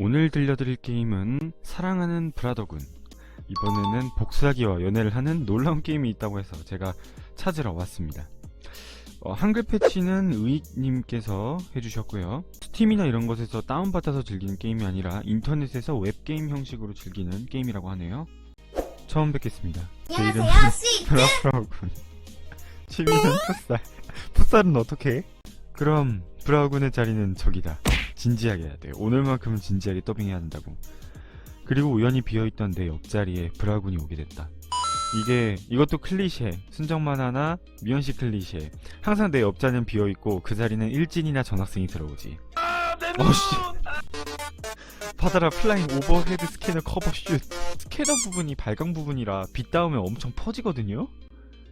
오늘 들려드릴 게임은 사랑하는 브라더군. 이번에는 복수하기와 연애를 하는 놀라운 게임이 있다고 해서 제가 찾으러 왔습니다. 어, 한글 패치는 의익님께서 해주셨고요. 스팀이나 이런 곳에서 다운받아서 즐기는 게임이 아니라 인터넷에서 웹게임 형식으로 즐기는 게임이라고 하네요. 처음 뵙겠습니다. 제 이름은. 브라우군. 취미는 풋살. 풋살은 어떻게 해? 그럼 브라우군의 자리는 저기다. 진지하게 해야 돼. 오늘만큼은 진지하게 더빙해야 한다고. 그리고 우연히 비어있던 내 옆자리에 브라우군이 오게 됐다. 이게 이것도 클리셰. 순정만 하나 미연씨 클리셰. 항상 내 옆자리는 비어있고 그 자리는 일진이나 전학생이 들어오지. 어씨. 받아라 플라잉 오버헤드 스캐너 커버 슛. 스캐너 부분이 발광 부분이라 빛 닿으면 엄청 퍼지거든요.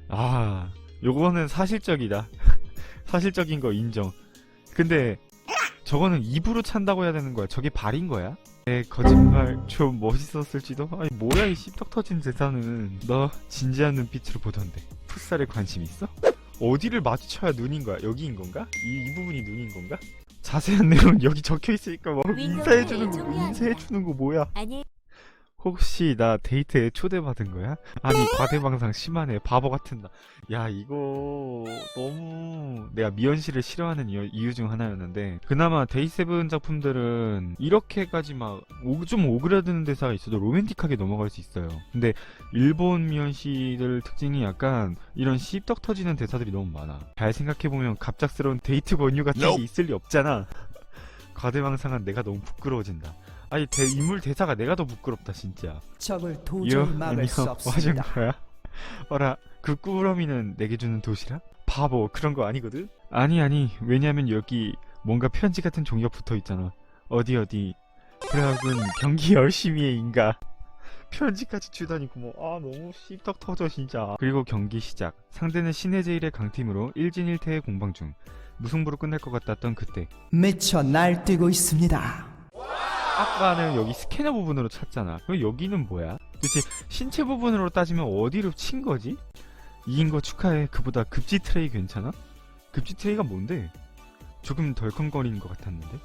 아, 요거는 사실적이다. 사실적인 거 인정. 근데 저거는 입으로 찬다고 해야 되는 거야. 저게 발인 거야? 내 거짓말 좀 멋있었을지도. 아니 뭐야 이 씹덕 터진 대사는. 너 진지한 눈빛으로 보던데. 풋살에 관심 있어? 어디를 마주쳐야 눈인 거야? 여기인 건가? 이, 이 부분이 눈인 건가? 자세한 내용은 여기 적혀 있으니까 뭐 인사해 주는 거 인사해 주는 거 뭐야? 아니, 혹시 나 데이트에 초대받은 거야? 아니 과대망상 심하네 바보 같은 나. 야 이거 너무 내가 미연 씨를 싫어하는 이유, 이유 중 하나였는데 그나마 데이세븐 작품들은 이렇게까지 막 좀 오그라드는 대사가 있어도 로맨틱하게 넘어갈 수 있어요. 근데 일본 미연 씨들 특징이 약간 이런 씹떡 터지는 대사들이 너무 많아. 잘 생각해보면 갑작스러운 데이트 권유 같은 게 있을 리 없잖아. 과대망상한 내가 너무 부끄러워진다. 아니 대, 인물 대사가 내가 더 부끄럽다 진짜. 적을 도저히 막을 수 없습니다. 거야? 어라 그 꾸러미는 내게 주는 도시락? 바보 그런 거 아니거든? 아니 아니 왜냐면 여기 뭔가 편지 같은 종이가 붙어 있잖아. 어디 어디 그래갖은 경기 열심히 해 인가. 편지까지 주다니 고뭐 아 너무 씹덕 터져 진짜. 그리고 경기 시작. 상대는 신의 제일의 강팀으로 1진 1패의 공방 중. 무승부로 끝날 것 같았던 그때 미쳐 날뛰고 있습니다. 아까는 여기 스캐너 부분으로 찼잖아. 그럼 여기는 뭐야? 도대체 신체 부분으로 따지면 어디로 친 거지? 이긴 거 축하해. 그보다 급지 트레이 괜찮아? 급지 트레이가 뭔데? 조금 덜컹거리는 것 같았는데?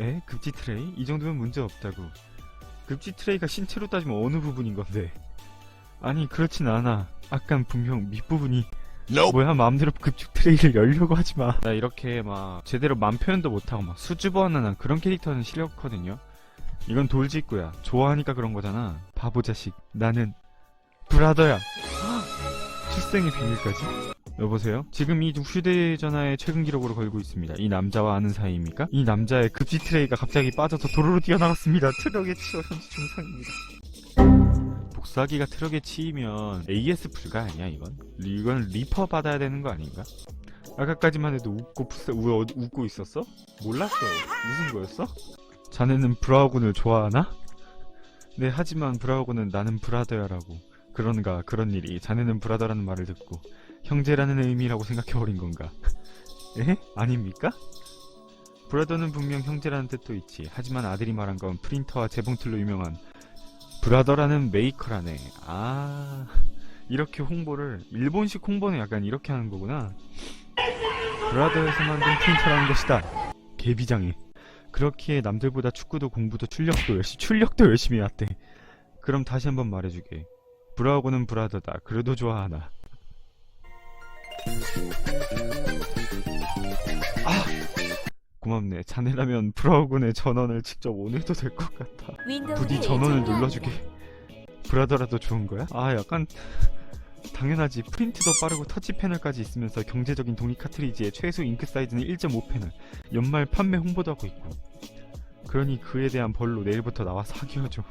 에? 급지 트레이? 이 정도면 문제 없다고. 급지 트레이가 신체로 따지면 어느 부분인 건데? 아니, 그렇진 않아. 아깐 분명 밑부분이 뭐야 마음대로 급축 트레이를 열려고 하지 마. 나 이렇게 막 제대로 맘 표현도 못하고 막 수줍어하는 그런 캐릭터는 싫거든요. 이건 돌직구야. 좋아하니까 그런 거잖아. 바보 자식. 나는 브라더야. 출생의 비밀까지. 여보세요? 지금 이 휴대전화의 최근 기록으로 걸고 있습니다. 이 남자와 아는 사이입니까? 이 남자의 급지 트레이가 갑자기 빠져서 도로로 뛰어나갔습니다. 트럭에 치여 현재 중상입니다. 복사기가 트럭에 치이면 AS 불가 아니야 이건? 이건 리퍼 받아야 되는 거 아닌가? 아까까지만 해도 웃고 푸세, 우, 웃고 있었어? 몰랐어 무슨 거였어? 자네는 브라우군을 좋아하나? 네 하지만 브라우군은 나는 브라더야라고 그런가 그런 일이 자네는 브라더라는 말을 듣고 형제라는 의미라고 생각해버린 건가? 에? 아닙니까? 브라더는 분명 형제라는 뜻도 있지 하지만 아들이 말한 건 프린터와 재봉틀로 유명한 브라더라는 메이커라네. 아, 이렇게 홍보를, 일본식 홍보는 약간 이렇게 하는 거구나. 브라더에서 만든 프린터라는 것이다. 개비장해. 그렇기에 남들보다 축구도 공부도 출력도 열심히, 출력도 열심히 해왔대. 그럼 다시 한번 말해주게. 브라우고는 브라더다. 그래도 좋아하나. 아! 고맙네. 자네라면 브라우군의 전원을 직접 오늘도 될 것 같아. 부디 전원을 눌러주게 브라더라도 좋은 거야? 아 약간 당연하지 프린트도 빠르고 터치 패널까지 있으면서 경제적인 독립 카트리지에 최소 잉크 사이즈는 1.5패널 연말 판매 홍보도 하고 있고 그러니 그에 대한 벌로 내일부터 나와 사귀어줘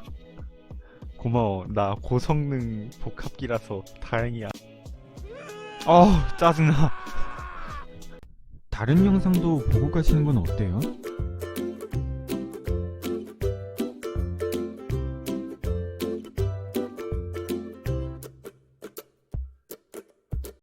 고마워 나 고성능 복합기라서 다행이야 어우 짜증나 다른 영상도 보고 가시는 건 어때요?